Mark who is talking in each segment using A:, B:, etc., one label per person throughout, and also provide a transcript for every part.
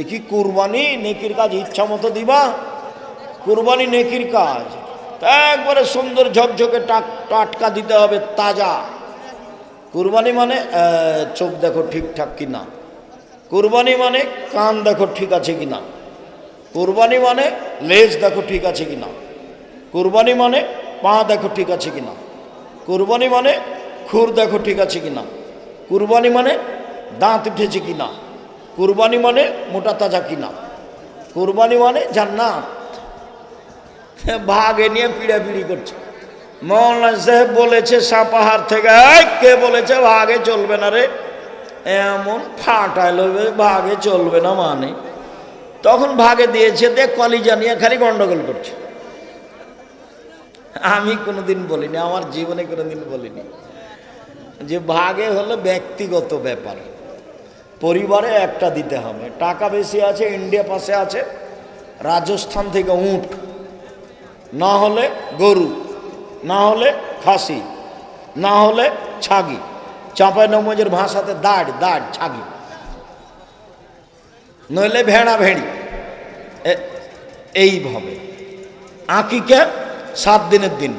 A: এ কি কুরবানি নেকির কাজ, ইচ্ছা মতো দিবা? কুরবানি নেকির কাজ। একবারে সুন্দর ঝকঝকে টাক, টাটকা দিতে হবে, তাজা। কুরবানি মানে চোখ দেখো ঠিকঠাক কি না কুরবানি মানে কান দেখো ঠিক আছে কি না কুরবানি মানে লেজ দেখো ঠিক আছে কি না কুরবানি মানে পা দেখো ঠিক আছে কি না কুরবানি মানে খুর দেখো ঠিক আছে কি না কুরবানি মানে দাঁত উঠেছে কি না কুরবানি মানে মোটা তাজা কি না কুরবানি মানে জান্নাত। ভাগে নিয়ে পিড়াপিড়ি করছে। মৌলানা সাহেব বলেছে সাপাহার থেকে কে বলেছে, ভাগে চলবে না রে। এমন ফাটাইল ভাগে চলবে না মানে। তখন ভাগে দিয়েছে, দেখ কলিজা নিয়ে খালি গন্ডগোল করছে। আমি কোনোদিন বলিনি, আমার জীবনে কোনোদিন বলিনি। যে ভাগে হলো ব্যক্তিগত ব্যাপার। পরিবারে একটা দিতে হবে। টাকা বেশি আছে, ইন্ডিয়া পাশে আছে, রাজস্থান থেকে উঁট, না হলে গরু, না হলে খাসি, না হলে ছাগি চাঁপাই নমজের ভাষাতে দাঁড় দাঁড়, ছাগি। নইলে ভেড়া ভেড়ি। এইভাবে আঁকিকে সাত দিনের দিন।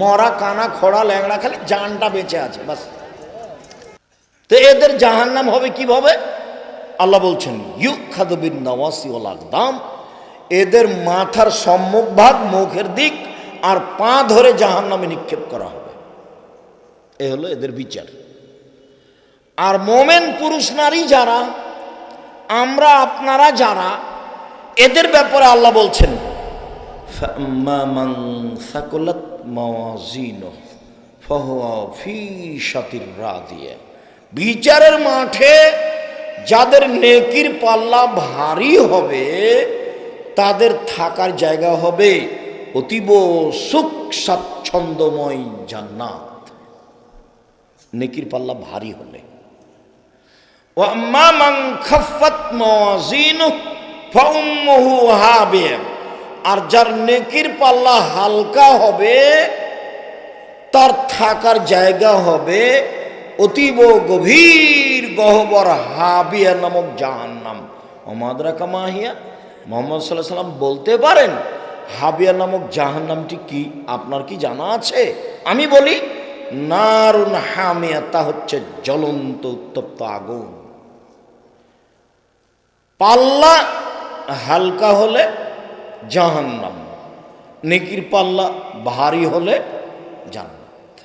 A: মরা, কানা, খোড়া, ল্যাংড়া, খালি জানটা বেঁচে আছে, বাস। তো এদের জাহান নাম হবে কীভাবে? আল্লাহ বলছেন ইউক খাদবিন নওয়াসি ওল এদের মাথার সম্মুখ ভাগ, মুখের দিক আর পা ধরে জাহান নামে নিক্ষেপ করা হবে। এ হলো এদের বিচার। আর মোমেন পুরুষ নারী যারা, আমরা আপনারা যারা, এদের ব্যাপারে আল্লাহ বলছেন সাকলত ফি সাতির রা দিয়ে বিচারের মাঠে যাদের নেকির পাল্লা ভারী হবে, তাদের থাকার জায়গা হবে অতীব সুখ স্বাচ্ছন্দ্যময় জান্নাত। নেকির পাল্লা ভারী হলে। আর যার নেকির পাল্লা হালকা হবে, তার থাকার জায়গা হবে অতীব গভীর গহবর হাবিয়া নামক জাহান্নাম। ওমাদরা কামাহিয়া মোহাম্মদ সাল্লাহ সাল্লাম বলতে পারেন, হাবিয়া নামক জাহান্নামটি কি? আপনার কি জানা আছে? আমি বলি, নারুন হামিয়া, তা হচ্ছে জ্বলন্ত উত্তপ্ত আগুন। পাল্লা হালকা হলে জাহান্নাম, নেকির পাল্লা ভারী হলে জান্নাত।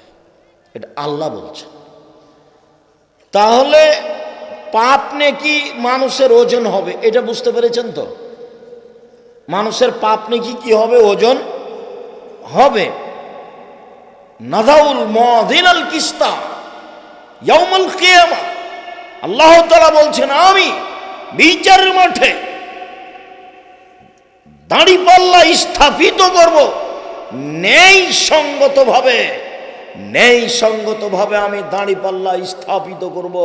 A: এটা আল্লাহ বলছে তাহলে পাপ নেকি মানুষের ওজন হবে, এটা বুঝতে পেরেছেন তো? মানুষের পাপ নেকি কি হবে? ওজন হবে। নাদাউল মদিনাল কিস্তা, ইয়াউমাল কিয়ামা। আল্লাহ তাআলা বলছেন, আমি বিচারের মাঠে দাঁড়িপাল্লা স্থাপিত করব নেই সঙ্গতভাবে নেই সঙ্গতভাবে আমি দাঁড়িপাল্লা স্থাপিত করব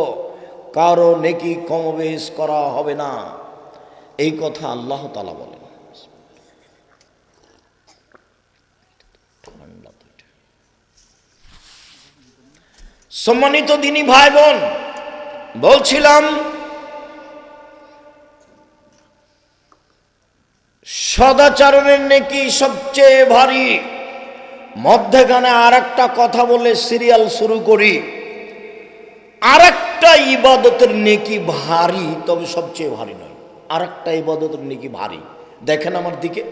A: কারও নেকি কমবেশ করা হবে না এই কথা আল্লাহ তালা বলেন। সম্মানিত দিনী ভাই বোন বলছিলাম, সদাচরণের নেকি সবচেয়ে ভারী মধ্যেখানে আর একটা কথা বলে সিরিয়াল শুরু করি। আর একটা ইবাদতের নেকি ভারী, তবে সবচেয়ে ভারী নয়। আর একটা ইবাদতের নেকি ভারী। দেখেন আমার দিকে।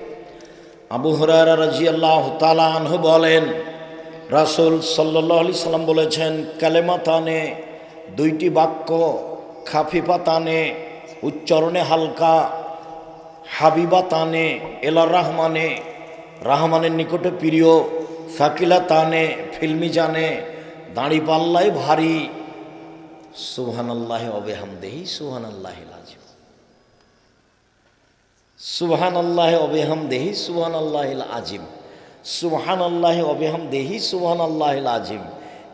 A: আবু হরারা রাজি আল্লাহ বলেন, রাসুল সাল্লাহ আলি সাল্লাম বলেছেন কালেমা তানে দুইটি বাক্য খাফিফা তানে উচ্চারণে হালকা হাবিবা তানে এলা রহমানে, রাহমানের নিকটে প্রিয়। সাকিলা তানে, ফিল্মি জানে, দাঁড়ি পাল্লাই ভারী। সুহান আল্লাহ অবেহামদেহি সুহান আল্লাহ আজিম সুবহান আল্লাহ অবেহাম দেহি সুবহান আল্লাহ আজিম। সুবহান আল্লাহ অবেহাম দেহি সুবহান আল্লাহ আজিম।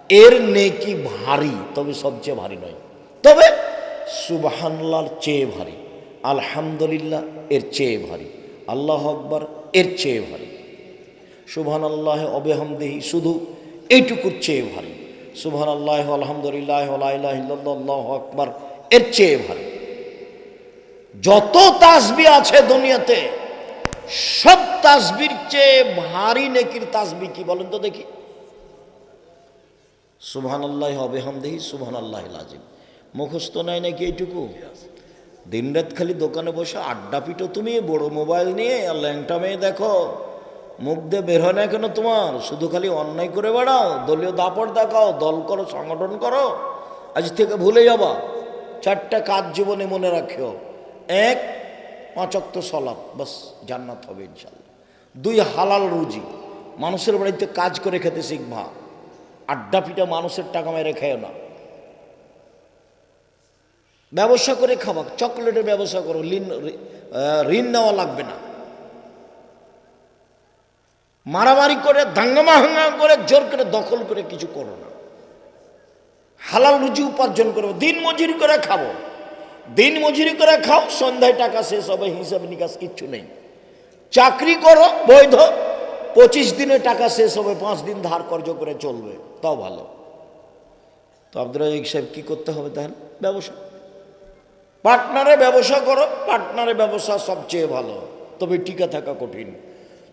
A: এর নেকি ভারী, তবে সবচেয়ে ভারী নয়। তবে সুবহানাল্লাহর চেয়ে ভারী। আলহামদুলিল্লাহ, এর চেয়ে ভারী। আল্লাহ আকবর, এর চেয়ে ভারী। সুবহান আল্লাহ অবেহাম দেহি শুধু এইটুকুর চেয়ে ভারী। সুবহান আল্লাহ আলহামদুলিল্লাহ আকবর, এর চেয়ে ভারী। যত তাসবি আছে দুনিয়াতে, সব তাসবির চেয়ে ভারী নেকির তাসবি কি বলেন তো দেখি। সুবহান আল্লাহ হবে হামদেহি সুবহান আল্লাহ আজিম মুখস্থ নাই নাকি এইটুকু? দিনরাত খালি দোকানে বসে আড্ডা পিটো তুমি, বড় মোবাইল নিয়ে ল্যাংটা মেয়ে দেখো। মুখ দিয়ে বের হয় না কেন তোমার? শুধু খালি অন্যায় করে বেড়াও, দলীয় দাপট দেখাও, দল করো, সংগঠন করো, আজ থেকে ভুলে যাবা। চারটা কাজ জীবনে মনে রাখিও। এক পাঁচক্ত সলাপ, বাস, জান্নাত হবে ইনশাল্লাহ দুই, হালাল রুজি। মানুষের বাড়িতে কাজ করে খেতে শিখবা। আড্ডা পিটা মানুষের টাকা মেরে খেয়েও না। ব্যবসা করে খাবা, চকলেটের ব্যবসা করো ঋণ ঋণ নেওয়া লাগবে না। মারামারি করে দাঙ্গামা হাঙ্গা করে, জোর করে দখল করে কিছু করো না। হালাল রুজি উপার্জন করব, দিন মজুরি করে খাব। দিন মজুরি করে খাও, সন্ধ্যায় টাকা শেষ হবে, হিসাব নিকাশ কিচ্ছু নেই। চাকরি করো, বৈধ, পঁচিশ দিনে টাকা শেষ হবে, পাঁচ দিন ধার কর্য করে চলবে, তাও ভালো। তো আব্দুল রাজিক সাহেব, কী করতে হবে তাহলে? ব্যবসা। পার্টনারে ব্যবসা করো, পার্টনারে ব্যবসা সবচেয়ে ভালো, তবে টিকা থাকা কঠিন।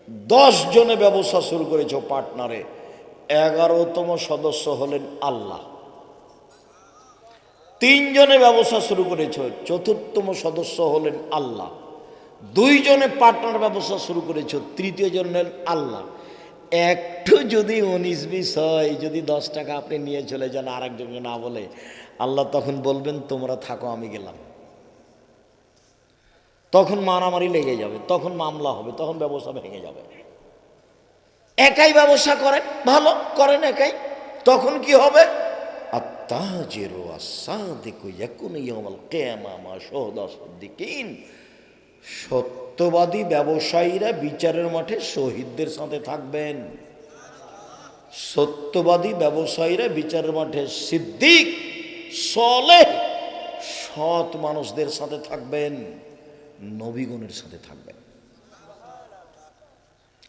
A: দশ জনে ব্যবসা শুরু করেছ পার্টনারে। এগারোতম সদস্য হলেন আল্লাহ। তিনজনে ব্যবসা শুরু করেছ চতুর্থম সদস্য হলেন আল্লাহ। দুইজনে পার্টনার ব্যবসা শুরু করেছ তৃতীয় জন হলেন আল্লাহ। একটু যদি উনিশ বিশ হয়, যদি দশ টাকা আপনি নিয়ে চলে যান আর একজনকে না বলে, আল্লাহ তখন বলবেন, তোমরা থাকো, আমি গেলাম। তখন মারামারি লেগে যাবে, তখন মামলা হবে, তখন ব্যবসা ভেঙে যাবে। একাই ব্যবসা করেন ভালো, করেন একাই। তখন কি হবে? আত্মাজেরো সত্যবাদী ব্যবসায়ীরা বিচারের মাঠে শহীদদের সাথে থাকবেন। সত্যবাদী ব্যবসায়ীরা বিচারের মাঠে সিদ্দিক সলে সৎ মানুষদের সাথে থাকবেন। নবীগণের সাথে থাকবেন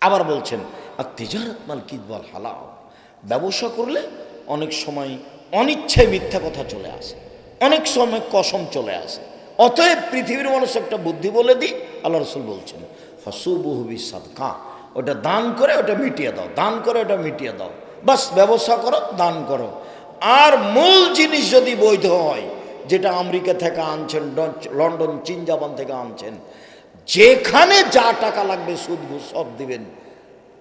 A: আবার বলছেন, আর তিজারত মাল কিদবাল হালাও ব্যবসা করলে অনেক সময় অনিচ্ছায় মিথ্যা কথা চলে আসে, অনেক সময় কসম চলে আসে। অতএব পৃথিবীর মানুষ একটা বুদ্ধি বলে দিই, আল্লাহ রসুল বলছেন হসুবহুবি সাদকা ওটা দান করে, ওটা মিটিয়ে দাও, দান করে, ওটা মিটিয়ে দাও। বাস, ব্যবসা করো, দান করো। আর মূল জিনিস যদি বৈধ হয় যেটা আমেরিকা থেকে আনছেন লন্ডন চীন জাপান থেকে আনছেন। যেখানে যা টাকা লাগবে সুদ সব দিবেন।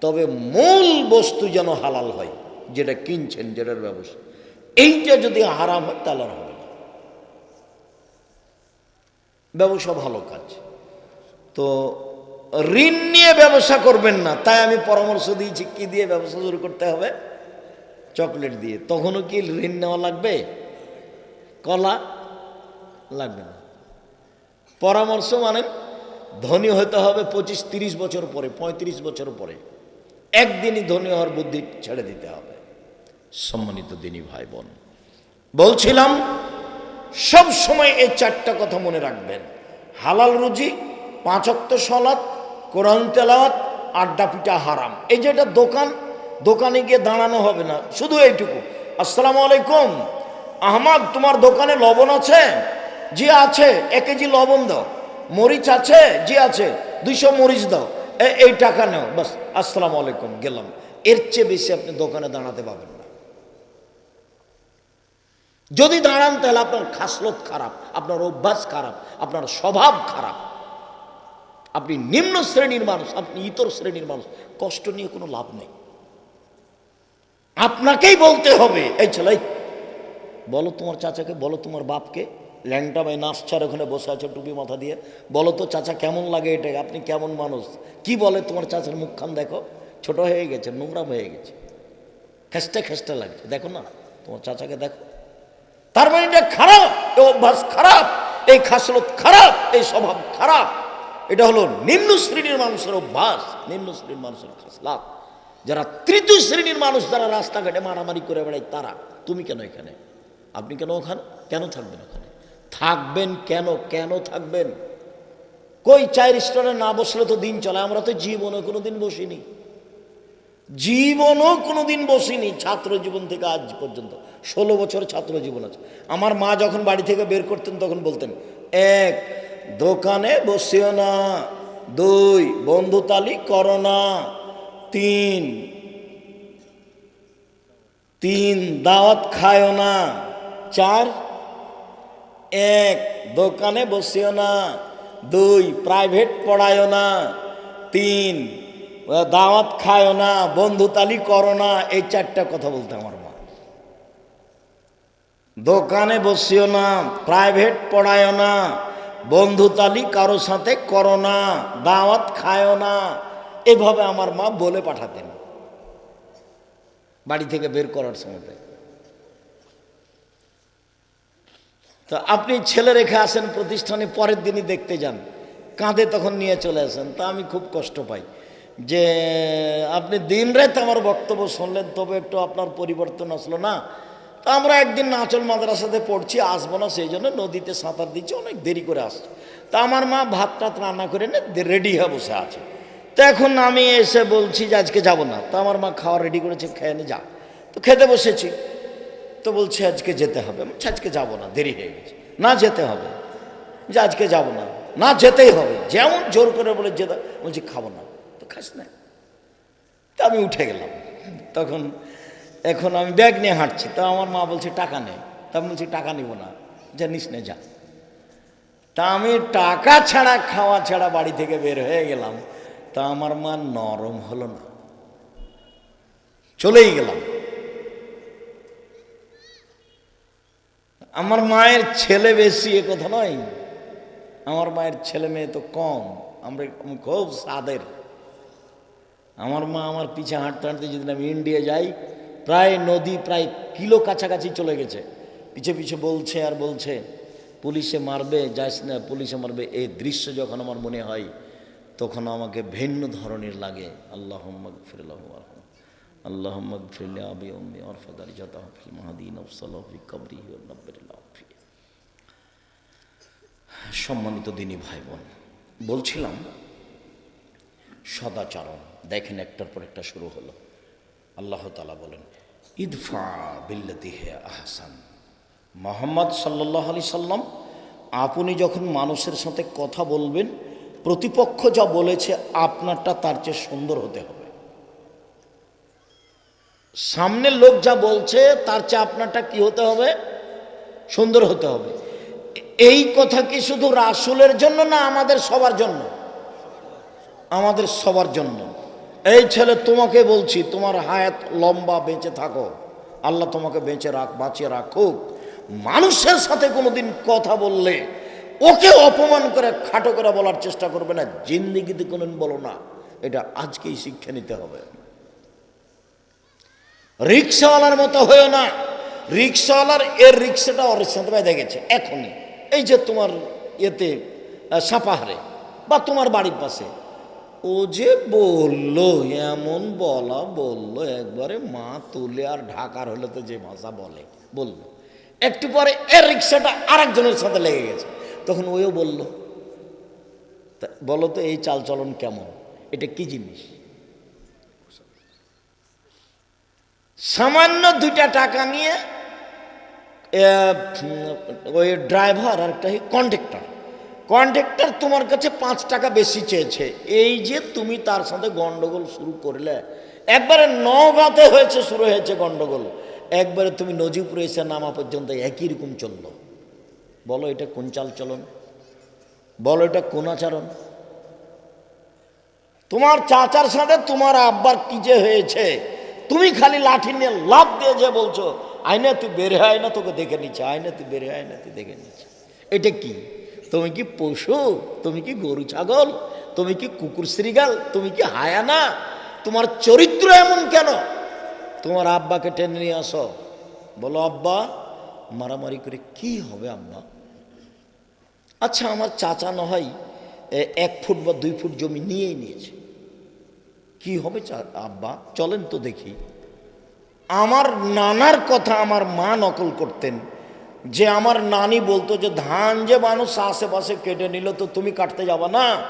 A: তবে মূল বস্তু যেন হালাল হয়, যেটা কিনছেন, যেটার ব্যবসা। এইটা যদি হারাম হয়, তাহলে আর হবে না। ব্যবসা ভালো কাজ। তো ঋণ নিয়ে ব্যবসা করবেন না, তাই আমি পরামর্শ দিয়েছি, কি দিয়ে ব্যবসা শুরু করতে হবে? চকলেট দিয়ে। তখনও কি ঋণ নেওয়া লাগবে? কলা? লাগবে না। পরামর্শ মানে ধনী হতে হবে পঁচিশ তিরিশ বছর পরে, পঁয়ত্রিশ বছর পরে। একদিনই ধনী হওয়ার বুদ্ধি ছেড়ে দিতে হবে। সম্মানিত দিনী ভাই বোন বলছিলাম, সব সময় এই চারটা কথা মনে রাখবেন। হালাল রুজি পাঁচক্ত সলাৎ, কোরআন তেলাওয়াত, আড্ডা পিটা হারাম। এই যে এটা দোকান, দোকানে গিয়ে দাঁড়ানো হবে না। শুধু এইটুকু। আসসালামু আলাইকুম। আহমাদ, তোমার দোকানে লবণ আছে? জি আছে, এক কেজি লবণ দাও। মরিচ আছে, জি আছে, দুইশো মরিচ দাও। এই টাকা নাও, বাস, আসসালামু আলাইকুম, গেলাম। এর চেয়ে বেশি আপনি দোকানে দাঁড়াতে পাবেন না। যদি দাঁড়ান, তাহলে আপনার খাসলত খারাপ, আপনার অভ্যাস খারাপ, আপনার স্বভাব খারাপ। আপনি নিম্ন শ্রেণির মানুষ, আপনি ইতর শ্রেণির মানুষ, কষ্ট নিয়ে কোনো লাভ নেই। আপনাকেই বলতে হবে, এই ছেলে, বলো তোমার চাচাকে, বলো তোমার বাপকে ল্যাংটা ভাই নাচছার ওখানে বসে আছে টুপি মাথা দিয়ে। বলো তো, চাচা কেমন লাগে এটা আপনি কেমন মানুষ? কি বলে তোমার চাচার মুখখান? দেখো, ছোট হয়ে গেছে নোংরাম হয়ে গেছে। খেস্টে খেস্টে লাগছে। দেখো না, তোমার চাচাকে দেখো। তার মানে এটা খারাপ, এই অভ্যাস খারাপ, এই খাসলত খারাপ, এই স্বভাব খারাপ। এটা হলো নিম্ন শ্রেণির মানুষের অভ্যাস, নিম্ন শ্রেণির মানুষের খাসলাত। যারা তৃতীয় শ্রেণির মানুষ, যারা রাস্তাঘাটে মারামারি করে বেড়ায়, তারা, তুমি কেন এখানে? আপনি কেন ওখানে? কেন থাকবেন ওখানে? থাকবেন কেন? কেন থাকবেন? কই চায়ের স্টোরে না বসলে তো দিন চলে। আমরা তো জীবনে কোনো দিন বসিনি। জীবনও কোনো দিন বসিনি ছাত্র জীবন থেকে আজ পর্যন্ত। ষোলো বছর ছাত্র জীবন আছে। আমার মা যখন বাড়ি থেকে বের করতেন, তখন বলতেন, এক, দোকানে বসিও না। দুই বন্ধুতালি করো না। তিন তিন, দাওয়াত খায়ও না। চার এক, দোকানে বসিও না। দুই প্রাইভেট পড়ায়ও না। তিন দাওয়াত খায়ও না। বন্ধুতালি করো না। এই চারটা কথা বলতে আমার মা। দোকানে বসিও না প্রাইভেট পড়ায়ও না। বন্ধুতালি কারও সাথে করো না। দাওয়াত খায়ও না। এভাবে আমার মা বলে পাঠাতেন। বাড়ি থেকে বের করার সময় তো আপনি ছেলে রেখে আসেন প্রতিষ্ঠানে, পরের দিনই দেখতে যান। কাঁধে তখন নিয়ে চলে আসেন। তা আমি খুব কষ্ট পাই যে আপনি দিন রাত আমার বক্তব্য শুনলেন, তবে একটু আপনার পরিবর্তন আসলো না। তা আমরা একদিন নাচল মাদ্রাসাতে পড়ছি, আসব না, সেই জন্য নদীতে সাঁতার দিচ্ছি, অনেক দেরি করে আসছে। তা আমার মা ভাত টাত রান্না করে নে রেডি হয়ে বসে আছে। তো এখন আমি এসে বলছি যে আজকে যাব না। তো আমার মা খাওয়া রেডি করেছে, খেয়ে নে, যা। তো খেতে বসেছি। তো বলছে আজকে যেতে হবে। বলছি, আজকে যাব না দেরি হয়ে গেছে। না যেতে হবে। যে আজকে যাব না। না যেতেই হবে। যেমন জোর করে বলে যেতে বলছি খাব না। তো খাস না। তা আমি উঠে গেলাম। তখন এখন আমি ব্যাগ নিয়ে হাঁটছি। তা আমার মা বলছে টাকা নেই তা বলছি টাকা নিব না। যা নিস নে যা। তা আমি টাকা ছাড়া খাওয়া ছাড়া বাড়ি থেকে বের হয়ে গেলাম। তা আমার মা নরম হলো না। চলেই গেলাম। আমার মায়ের ছেলে বেশি, এ কথা নয়। আমার মায়ের ছেলে মেয়ে তো কম, আমরা খুব সাদের। আমার মা আমার পিছে হাঁটতে হাঁটতে যেদিন আমি ইন্ডিয়া যাই, প্রায় নদী, প্রায় কিলো কাছাকাছি চলে গেছে। পিছে পিছে বলছে আর বলছে, পুলিশে মারবে, যাস না, পুলিশে মারবে। এই দৃশ্য যখন আমার মনে হয়, তখন আমাকে ভিন্ন ধরনের লাগে। আল্লাহ ফিরলে আবি অম্মি অরফাদারি জাতা ফিল মাহাদিন অফসালফি কবরি নব্বরিল্লাফি সম্মানিত দিনী ভাই বোন বলছিলাম সদাচরণ। দেখেন একটার পর একটা শুরু হলো। আল্লাহ তালা বলেন, ইদফা বিল্লাতি হে আহসান। মোহাম্মদ সাল্লাহ আলি সাল্লাম, আপনি যখন মানুষের সাথে কথা বলবেন, প্রতিপক্ষ যা বলেছে আপনারটা তার চেয়ে সুন্দর হতে হবে। সামনের লোক যা বলছে, তার চেয়ে আপনারটা কি হতে হবে? সুন্দর হতে হবে। এই কথা কি শুধু রাসুলের জন্য না, আমাদের সবার জন্য? আমাদের সবার জন্য। এই ছেলে, তোমাকে বলছি, তোমার হায়াত লম্বা বেঁচে থাকো। আল্লাহ তোমাকে বেঁচে রাখ, বাঁচিয়ে রাখুক। মানুষের সাথে কোনোদিন কথা বললে, ওকে অপমান করে, খাটো করে বলার চেষ্টা করবে না। জিন্দিগিতে কোনোদিন বলো না, এটা আজকেই শিক্ষা নিতে হবে। রিক্সাওয়ালার মতো হয়েও না। রিক্সাওয়ালার এর রিক্সাটা ওর সাথে বেঁধে গেছে, এখনই। এই যে তোমার এতে সাপাহারে বা তোমার বাড়ির পাশে। ও যে বলল, এমন বলা বলল, একবারে মা তুলে আর ঢাকার হলে তো যে ভাষা বলে, বলল। একটু পরে এর রিক্সাটা আরেকজনের সাথে লেগে গেছে। তখন ওও বলল বলো তো এই চালচলন কেমন? এটা কি জিনিস? সামান্য দুইটা টাকা নিয়ে ওই ড্রাইভার আর একটা কন্ডাক্টর কন্ডাক্টর তোমার কাছে পাঁচ টাকা বেশি চেয়েছে। এই যে তুমি তার সাথে গন্ডগোল শুরু করলে, একবারে নগাতে হয়েছে, শুরু হয়েছে গন্ডগোল। একবারে তুমি নজিপুরে এসে নামা পর্যন্ত একই রকম চলল। বলো এটা কোন চাল চলন বলো এটা কোন আচরণ? তোমার চাচার সাথে তোমার আব্বার কি যে হয়েছে? তুমি খালি লাঠি নিয়ে লাভ দিয়ে যে বলছো, আয়না তুই বের হয় না, তোকে দেখে নিচ্ছে, আয়না তুই বের হয় না, তুই দেখে নিচ্ছে। এটা কি? তুমি কি পশু? তুমি কি গরু ছাগল? তুমি কি কুকুর শ্রীগাল? তুমি কি হায়ানা? তোমার চরিত্র এমন কেন? তোমার আব্বাকে টেনে নিয়ে আসো। বলো, আব্বা, মারামারি করে কি হবে আব্বা আচ্ছা আমার চাচা না হয় এক ফুট বা দুই ফুট জমি নিয়েই নিয়েছে। কি হবে আব্বা চলেন তো দেখি। আমার নানার কথা আমার মা নকল করতেন। যে আমার নানি বলতো যে ধান যে মানুষ আশেপাশে কেটে নিল তো তুমি কাটতে যাবা না?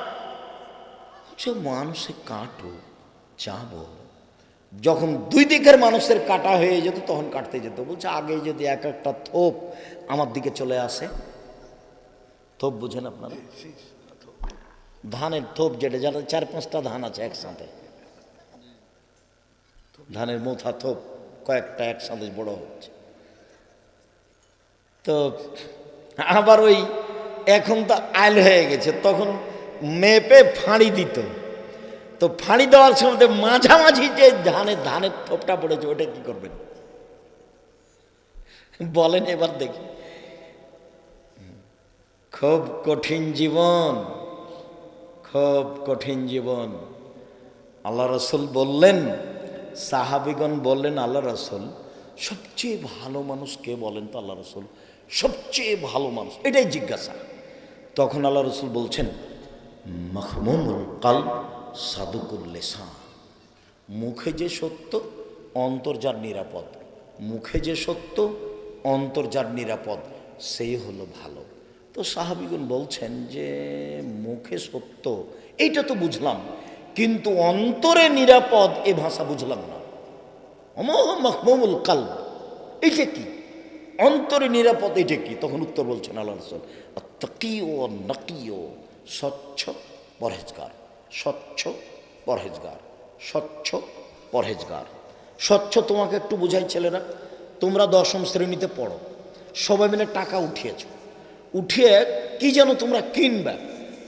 A: যে মানুষে কাটো যাব যখন দুই দিকের মানুষের কাটা হয়ে যেত তখন কাটতে যেত। বলছে আগে যদি এক একটা থোপ আমার দিকে চলে আসে। থোপ বুঝেন আপনারা? ধানের থোপ যেটা যারা চার পাঁচটা ধান আছে একসাথে। ধানের মোথা থোপ কয়েকটা একসাথে বড় হচ্ছে। তো আবার ওই এখন তো আইল হয়ে গেছে, তখন মেপে ফাঁড়ি দিত। তো ফাঁড়ি দেওয়ার সময় মাঝামাঝি যে ধানের ধানের থোপটা পড়েছে, ওটা কি করবেন? বলেন এবার দেখি। খুব কঠিন জীবন, খুব কঠিন জীবন। আল্লাহ রসুল বললেন সাহাবিগণ বললেন, আল্লাহ রসুল, সবচেয়ে ভালো মানুষ কে বলেন তো আল্লাহ রসুল? সবচেয়ে ভালো মানুষ। এটাই জিজ্ঞাসা। তখন আল্লাহ রসুল বলছেন মখমুমুল কাল সাদুকুল লেসান। মুখে যে সত্য, অন্তর যার নিরাপদ। মুখে যে সত্য, অন্তর যার নিরাপদ সেই হলো ভালো। তো সাহাবিগুন বলছেন যে, মুখে সত্য, এইটা তো বুঝলাম। কিন্তু অন্তরে নিরাপদ এ ভাষা বুঝলাম না। অমোহ মখমুল কাল এইটা কি? অন্তরে নিরাপদ এটা কি? তখন উত্তর বলছেন আল্লাহ তকিও নকিও স্বচ্ছ পরহেজগার স্বচ্ছ পরহেজগার স্বচ্ছ পরহেজগার। স্বচ্ছ তোমাকে একটু বুঝাই ছেলেরা, তোমরা দশম শ্রেণীতে পড়ো, সবাই মিলে টাকা উঠিয়েছ। উঠিয়ে কি যেন তোমরা কিনবে,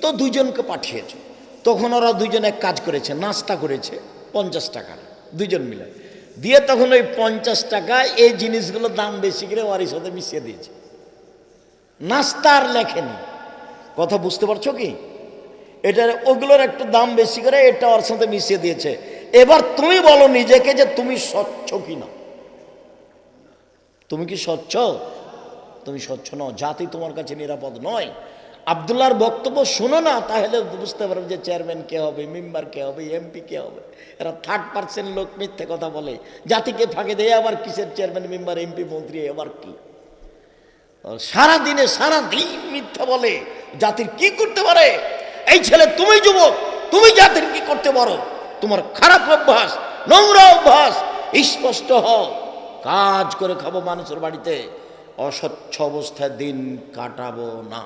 A: তো দুজনকে পাঠিয়েছ। তখন ওরা দুজন এক কাজ করেছে, নাস্তা করেছে, পঞ্চাশ টাকা দুজন মিলে। দিয়ে তখন ওই পঞ্চাশ টাকা এই জিনিসগুলোর দাম বেশি করে ওর সাথে মিশিয়ে দিয়েছে। নাস্তা আর লেখেনি। কথা বুঝতে পারছ কি? এটার ওগুলোর একটু দাম বেশি করে এটা ওর সাথে মিশিয়ে দিয়েছে। এবার তুমি বলো নিজেকে যে তুমি স্বচ্ছ কি না তুমি কি স্বচ্ছ? তুমি স্বচ্ছ নও, জাতি তোমার কাছে নিরাপদ নয়। আবদুল্লাহর বক্তব্য শোনো না, তাহলে বুঝতে পারবে যে চেয়ারম্যান কে হবে মেম্বার কে হবে এমপি কে হবে। এরা থার্ড পার্সেন্ট লোক মিথ্যে কথা বলে। জাতিকে ফাঁকে দেয় আবার কিসের চেয়ারম্যান মেম্বার এমপি মন্ত্রী আবার কি? সারা দিনে সারা দিন মিথ্যা বলে, জাতির কি করতে পারে? এই ছেলে, তুমি যুবক, তুমি জাতির কি করতে পারো? তোমার খারাপ অভ্যাস, নোংরা অভ্যাস, স্পষ্ট হও। কাজ করে খাব মানুষের বাড়িতে, অস্বচ্ছ অবস্থায় দিন কাটাবো না।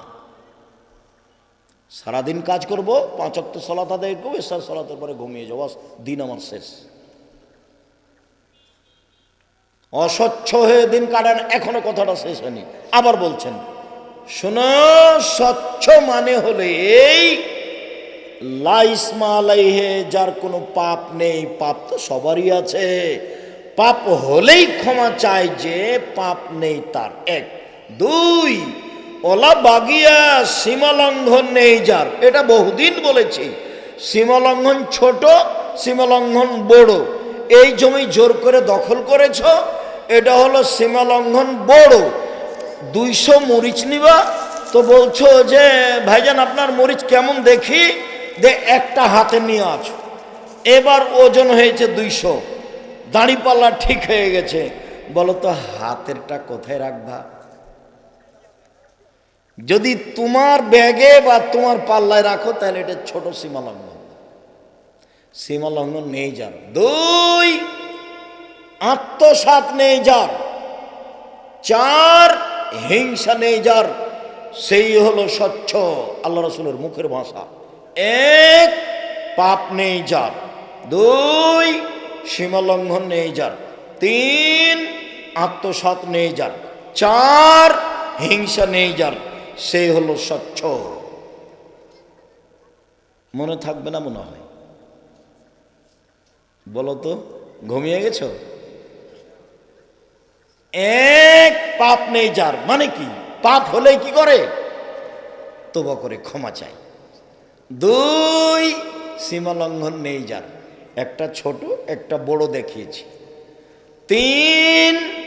A: সারাদিন কাজ করব, পাঁচ অক্ট সলাত আদায় করব, এসার সলাতের পরে ঘুমিয়ে যাব। দিন আমার শেষ। অস্বচ্ছ হয়ে দিন কাটান, এখনও কথাটা শেষ হয়নি। আবার বলছেন, শোনো, স্বচ্ছ মানে হলে এই লাইসমা আলাইহে যার কোনো পাপ নেই, পাপ তো সবারই আছে। পাপ হলেই ক্ষমা চায় যে পাপ নেই তার। এক। দুই ওলা বাগিয়া সীমালঙ্ঘন নেই যার। এটা বহুদিন বলেছি। সীমালঙ্ঘন ছোট, সীমালঙ্ঘন বড়। এই জমি জোর করে দখল করেছ, এটা হলো সীমালঙ্ঘন বড়। দুইশো মরিচ নিবা। তো বলছো যে, ভাইজান, আপনার মরিচ কেমন দেখি? যে একটা হাতে নিয়ে আছো। এবার ওজন হয়েছে দুইশো। দাঁড়িপাল্লা ঠিক হয়ে গেছে। বলো তো, হাতেরটা কোথায় রাখবা? যদি তোমার ব্যাগে বা তোমার পাল্লায় রাখো, তাহলে এটা ছোট সীমা লঙ্ঘন সীমা লঙ্ঘন নেই যার। দুই, আত্মসাত নেই যার। চার, হিংসা নেই যার। সেই হলো স্বচ্ছ আল্লাহ রসুলের মুখের ভাষা। এক, পাপ নেই যার। দুই, সীমালঙ্ঘন নেই যার। তিন, আত্মসাত নেই যার। চার, হিংসা নেই যার। সেই হলো স্বচ্ছ। মনে থাকবে না মনে হয়। বলো তো, ঘুমিয়ে গেছো? এক পাপ নেই যার মানে কি? পাপ হলে কি করে? তোবা করে ক্ষমা চাই। দুই সীমা লঙ্ঘন নেই যার। একটা ছোট, একটা বড় দেখিয়েছি। তিন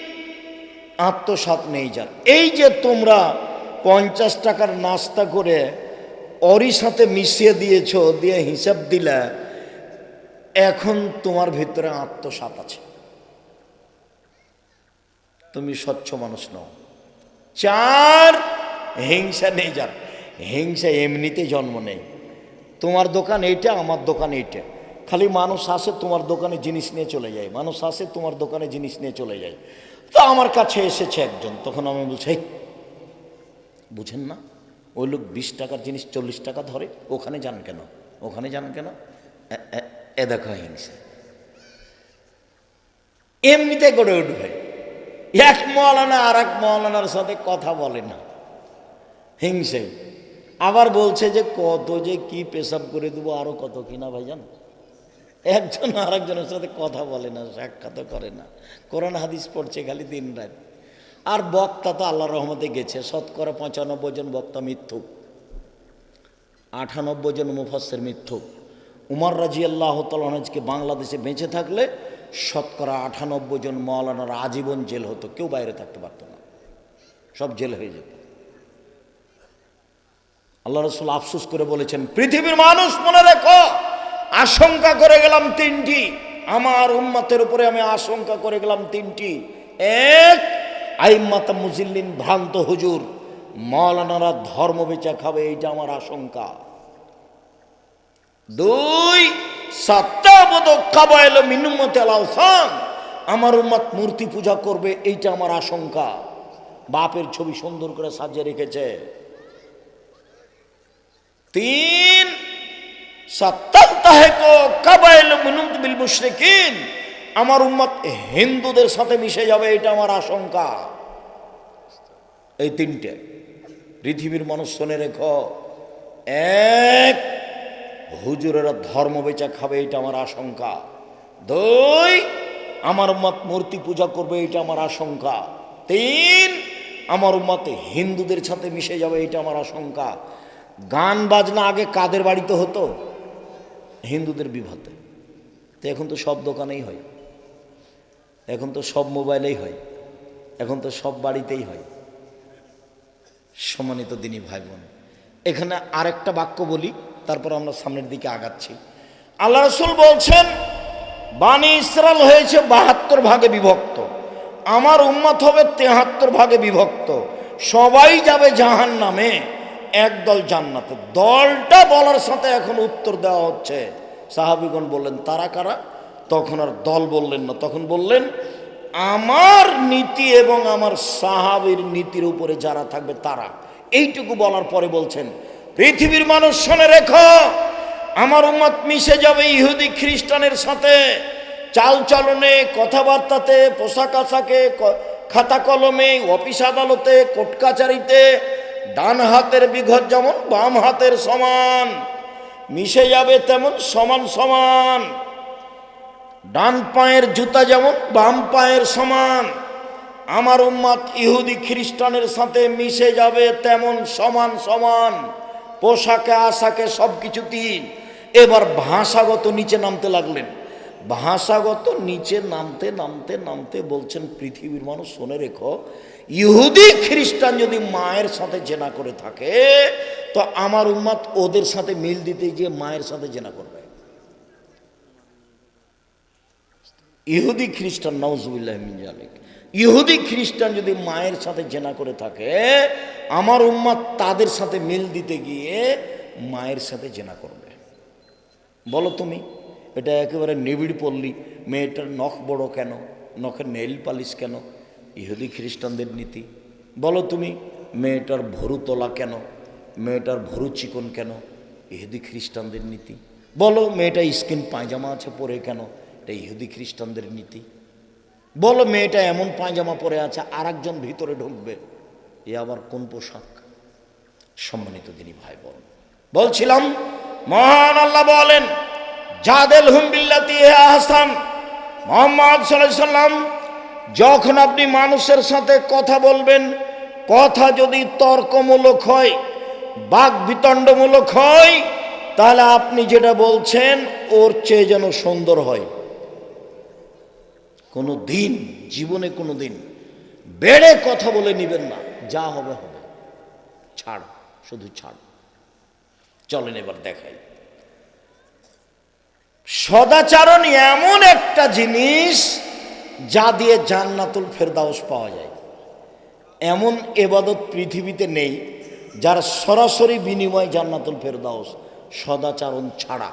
A: আত্মসাত নেই যার। এই যে তোমরা পঞ্চাশ টাকার নাস্তা করে অরি সাথে মিশিয়ে দিয়েছ দিয়ে হিসাব দিলে এখন তোমার ভিতরে আত্মসাত আছে। তুমি স্বচ্ছ মানুষ নও। চার হিংসা নেই যার। হিংসা এমনিতে জন্ম নেই। তোমার দোকান এইটা আমার দোকান এইটা। খালি মানুষ আসে তোমার দোকানে জিনিস নিয়ে চলে যায়। মানুষ আসে তোমার দোকানে জিনিস নিয়ে চলে যায়। তো আমার কাছে এসেছে একজন তখন আমি বলছি "এই, বুঝেন না? ওই লোক বিশ টাকার জিনিস চল্লিশ টাকা ধরে, ওখানে যান কেন? ওখানে যান কেন? এ- দেখো হিংসা এমনিতে গড়ে উঠবে। এক মৌলানা আর এক মৌলানার সাথে কথা বলে না। হিংসে। আবার বলছে যে কত যে কি পেশাব করে দেবো, আরও কত কিনা ভাইজান একজন আর একজনের সাথে কথা বলে না সাক্ষাৎ করে না। কোরআন হাদিস পড়ছে খালি দিন রাত। আর বক্তা তো আল্লাহ রহমতে গেছে। শতকরা পঁচানব্বই জন বক্তা মিথ্যুক। আটানব্বই জন মুফাসের মিথ্যুক। উমর রাজি আল্লাহ তালকে বাংলাদেশে বেঁচে থাকলে শতকরা আটানব্বই জন মৌলানার আজীবন জেল হতো। কেউ বাইরে থাকতে পারতো না। সব জেল হয়ে যেত। আল্লাহ রসুল আফসোস করে বলেছেন, পৃথিবীর মানুষ মনে রেখো, আশঙ্কা করে গেলাম তিনটি। আমার উম্মতের উপরে আমি আশঙ্কা করে গেলাম তিনটি। এক আইম্মাতা মুজিল্লিন ভ্রান্ত হুজুর মৌলানারা ধর্ম বেচা খাবে, এইটা আমার আশঙ্কা। দুই আমার উম্মত মূর্তি পূজা করবে, এইটা আমার আশঙ্কা। বাপের ছবি সুন্দর করে সাজিয়ে রেখেছে। তিন সত্তাহকো কাবাইল মিনুমত বিল মুশরিকিন আমার উম্মত হিন্দুদের সাথে মিশে যাবে, এটা আমার আশঙ্কা। এই তিনটে। পৃথিবীর মানুষ শুনে রেখ। এক, হুজুরেরা ধর্ম বেচা খাবে, এটা আমার আশঙ্কা। দুই, আমার মত মূর্তি পূজা করবে, এটা আমার আশঙ্কা। তিন, আমার মতে হিন্দুদের সাথে মিশে যাবে, এটা আমার আশঙ্কা। গান বাজনা আগে কাদের বাড়িতে হতো? হিন্দুদের বিভাতে তো এখন তো সব দোকানেই হয়। এখন তো সব মোবাইলেই হয়। এখন তো সব বাড়িতেই হয়। সম্মানিত দিনী ভাই বোন এখানে আরেকটা বাক্য বলি, তারপর আমরা সামনের দিকে আগাচ্ছি। আল্লাহ রসুল বলছেন বাণী ইসরাল হয়েছে বাহাত্তর ভাগে বিভক্ত। আমার উম্মত হবে তেহাত্তর ভাগে বিভক্ত। সবাই যাবে জাহান নামে একদল জান্নাতে। দলটা বলার সাথে এখন উত্তর দেওয়া হচ্ছে। সাহাবিগণ বললেন, তারা কারা? তখন আর দল বললেন না। তখন বললেন, আমার নীতি এবং আমার সাহাবির নীতির উপরে যারা থাকবে তারা। এইটুকু বলার পরে বলছেন, পৃথিবীর মানুষ শোনে রেখো, আমার উম্মত মিশে যাবে ইহুদি খ্রিস্টানের সাথে। চাল চলনে, কথাবার্তাতে, পোশাক আশাকে খাতা কলমে, অফিস আদালতে, কোর্ট কাচারিতে, ডান হাতের বিঘত যেমন বাম হাতের সমান, মিশে যাবে তেমন সমান সমান। ডান পায়ের জুতা যেমন, বাম পায়ের সমান। আমার উম্মাদ ইহুদি খ্রিস্টানের সাথে মিশে যাবে তেমন সমান সমান। পোশাকে, আশাকে সব কিছুতেই এবার ভাষাগত নিচে নামতে লাগলেন। ভাষাগত নিচে নামতে নামতে নামতে বলছেন পৃথিবীর মানুষ, শুনে রেখো, ইহুদি খ্রিস্টান যদি মায়ের সাথে জেনা করে থাকে, তো আমার উম্মাদ ওদের সাথে মিল দিতে গিয়ে মায়ের সাথে জেনা করবে। ইহুদি খ্রিস্টান নওজুবিল্লাহ মিনজালিক ইহুদি খ্রিস্টান যদি মায়ের সাথে জেনা করে থাকে, আমার উম্মাদ তাদের সাথে মিল দিতে গিয়ে মায়ের সাথে জেনা করবে। বলো তুমি, এটা একেবারে নিবিড় পল্লী। মেয়েটার নখ বড় কেন? নখের নেইল পালিশ কেন? ইহুদি খ্রিস্টানদের নীতি। বলো তুমি, মেয়েটার ভরু তোলা কেন? মেয়েটার ভরু চিকন কেন? ইহুদি খ্রিস্টানদের নীতি। বলো, মেয়েটা স্কিন পায়জামা আছে পরে কেন? এটা ইহুদি খ্রিস্টানদের নীতি। বলো মেয়েটা এমন পায়জামা পরে আছে আর একজন ভিতরে ঢুকবে। এ আবার কোন পোশাক? সম্মানিত তিনি ভাই বোন বলছিলাম, মহান আল্লাহ বলেন, জাদেল হুম বিল্লাতি হে আহসান। মোহাম্মদ সাল্লাম যখন আপনি মানুষের সাথে কথা বলবেন, কথা যদি তর্কমূলক হয় বাক বিতণ্ডমূলক হয়, তাহলে আপনি যেটা বলছেন, ওর চেয়ে যেন সুন্দর হয়। কোনো দিন, জীবনে কোনো দিন বেড়ে কথা বলে নিবেন না। যা হবে হবে। ছাড়, শুধু ছাড়। চলেন এবার দেখাই। সদাচারণ এমন একটা জিনিস যা দিয়ে জান্নাতুল ফেরদাউস পাওয়া যায়। এমন এবাদত পৃথিবীতে নেই যার সরাসরি বিনিময় জান্নাতুল ফেরদাউস সদাচারণ ছাড়া।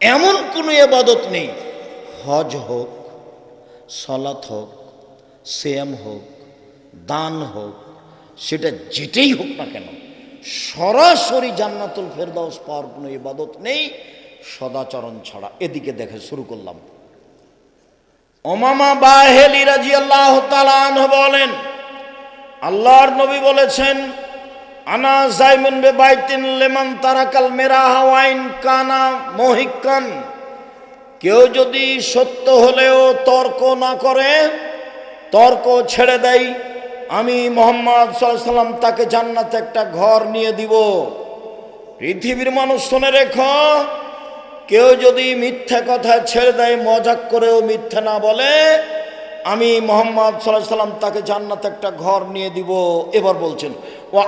A: এমন কোনো এবাদত নেই। হজ হোক সলাৎ হোক, সেম হোক, দান হোক, সেটা যেটাই হোক না কেন, সরাসরি জান্নাতুল ফেরদাউস পাওয়ার কোনো ইবাদত নেই, সদাচরণ ছাড়া। এদিকে দেখে শুরু করলাম। ওমামা বাহেলি রাজি আল্লাহ বলেন, আল্লাহর নবী বলেছেন, আনা জাইমুন বে বাইতিন লেমান তারাকাল মেরা হাওয়াইন কানা মহিকান কেউ যদি সত্য হলেও তর্ক না করে, তর্ক ছেড়ে দেয়, আমি মোহাম্মদ সাল্লাম তাকে জান্নাতে একটা ঘর নিয়ে দিব। পৃথিবীর মানুষ শুনে রেখ, কেউ যদি মিথ্যা কথা ছেড়ে দেয়, মজাক করেও মিথ্যা না বলে, আমি মোহাম্মদ সাল্লাম তাকে জান্নাতে একটা ঘর নিয়ে দিব। এবার বলছেন ও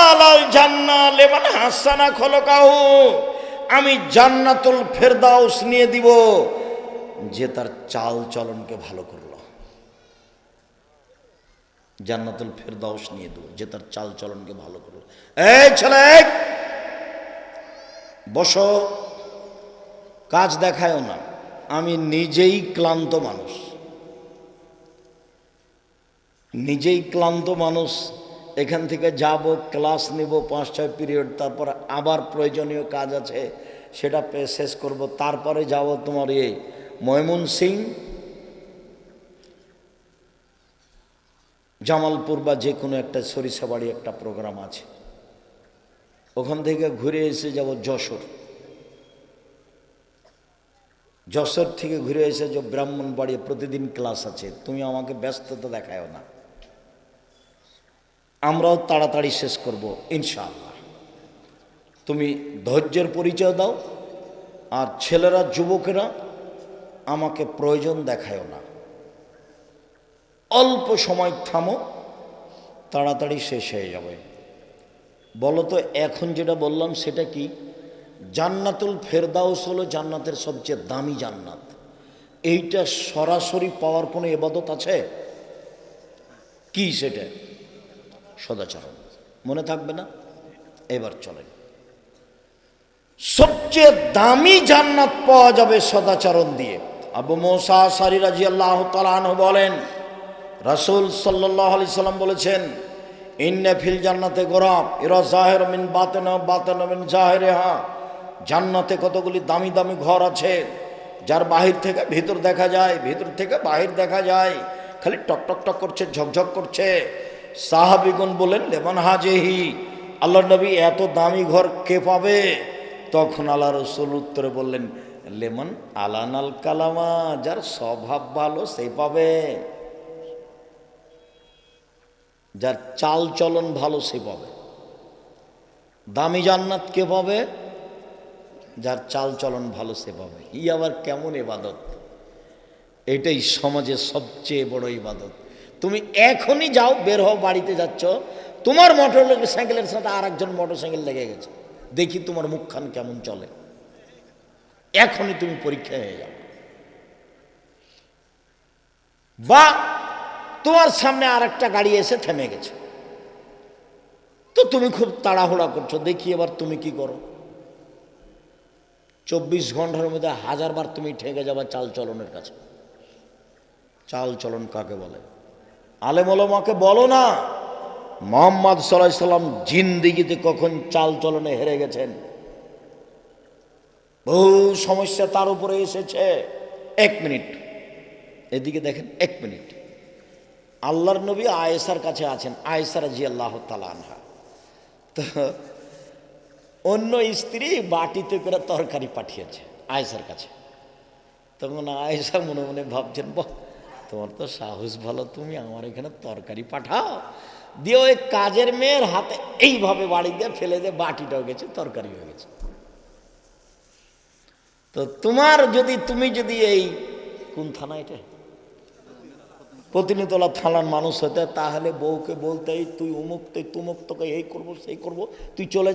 A: আলাল জান্না লেবান হাসানা খলকাহু। আমি জান্নাতুল ফেরদাউস নিয়ে দিব যে তার চাল চলনকে ভালো করল। জান্নাতুল ফেরদাউস নিয়ে দেবো, যে তার চাল চলনকে ভালো করল। এই ছেলে, বসো, কাজ দেখায়ও না। আমি নিজেই ক্লান্ত মানুষ। নিজেই ক্লান্ত মানুষ এখান থেকে যাব, ক্লাস নিব, পাঁচ, ছয় পিরিয়ড, তারপর আবার প্রয়োজনীয় কাজ আছে, সেটা শেষ করব, তারপরে যাব তোমার এই ময়মন সিং জামালপুর বা যে কোনো একটা সরিষাবাড়ি একটা প্রোগ্রাম আছে। ওখান থেকে ঘুরে এসে যাব যশোর। যশোর থেকে ঘুরে এসে যে ব্রাহ্মণবাড়ি প্রতিদিন ক্লাস আছে, তুমি আমাকে ব্যস্ততা দেখায়ও না। আমরাও তাড়াতাড়ি শেষ করব, ইনশাআল্লাহ। তুমি ধৈর্যের পরিচয় দাও, আর ছেলেরা, যুবকেরা, আমাকে প্রয়োজন দেখায়ও না। অল্প সময় থামো, তাড়াতাড়ি শেষ হয়ে যাবে। বলো তো, এখন যেটা বললাম সেটা কি? জান্নাতুল ফেরদাউস হলো জান্নাতের সবচেয়ে দামি জান্নাত। এইটা সরাসরি পাওয়ার কোনো এবাদত আছে? কি সেটা? সদাচরণ। মনে থাকবে না? এবার চলেন। সবচেয়ে দামি জান্নাত পাওয়া যাবে সদাচরণ দিয়ে। আবু মোসা সারি রাজি আল্লাহ তালাহ বলেন, রাসুল সাল্লাহ আলি সাল্লাম বলেছেন, ইন্নে ফিল জান্নাতে গোরাব এরা জাহের মিন বাতেন বাতেন মিন জাহেরে হা জান্নাতে কতগুলি দামি দামি ঘর আছে, যার বাহির থেকে ভিতর দেখা যায়, ভিতর থেকে বাহির দেখা যায়, খালি টক টক টক করছে, ঝকঝক করছে। সাহাবিগুন বলেন লেমন হাজেহি আল্লাহ নবী এত দামি ঘর কে পাবে? তখন আল্লাহ রসুল উত্তরে বললেন, লেমন আলানাল কালামা, যার স্বভাব ভালো সে পাবে। যার চাল চলন ভালো সে পাবে। দামি জান্নাত কে পাবে? যার চাল চলন ভালো সে পাবে। ই আবার কেমন এবাদত এটাই সমাজের সবচেয়ে বড় ইবাদত। তুমি এখনই যাও, বের হও, বাড়িতে যাচ্ছ। তোমার মোটর সাইকেলের সাথে আর একজন মোটর সাইকেল লেগে গেছে। দেখি তোমার মুখখান কেমন চলে। এখনই তুমি পরীক্ষা হয়ে যাও। বা তোমার সামনে আর একটা গাড়ি এসে থেমে গেছে। তো তুমি খুব তাড়াহুড়া করছ। দেখি এবার তুমি কি করো। চব্বিশ ঘণ্টার মধ্যে হাজারবার তুমি ঠেকে যাবা চাল চলনের কাছে। চাল চলন কাকে বলে? আলেমলমাকে বলো না, মোহাম্মদ সাল্লাহ সাল্লাম জিন্দিগিতে কখন চাল চলনে হেরে গেছেন? বহু সমস্যা তার উপরে এসেছে। এক মিনিট। এদিকে দেখেন, এক মিনিট। আল্লাহর নবী আয়েসার কাছে আছেন আয়েসার জি আল্লাহ আনহা। তো অন্য স্ত্রী বাটিতে করে তরকারি পাঠিয়েছে আয়েসার কাছে। তখন আয়েসা মনে মনে ভাবছেন, বাহ তোমার তো সাহস ভালো, তুমি আমার এখানে তরকারি পাঠাও দিয়ে ওই কাজের মেয়ের হাতে এইভাবে বাড়ি দিয়ে ফেলে দিয়ে বাটিটাও গেছে, তরকারি হয়ে গেছে তো তোমার যদি, তুমি যদি এই, কোন থানা এটা প্রতিনিতলা থানার মানুষ হতে, তাহলে বউকে বলতে তুই অমুক, তুই তুমুক, তোকে এই করব, সেই করব, তুই চলে।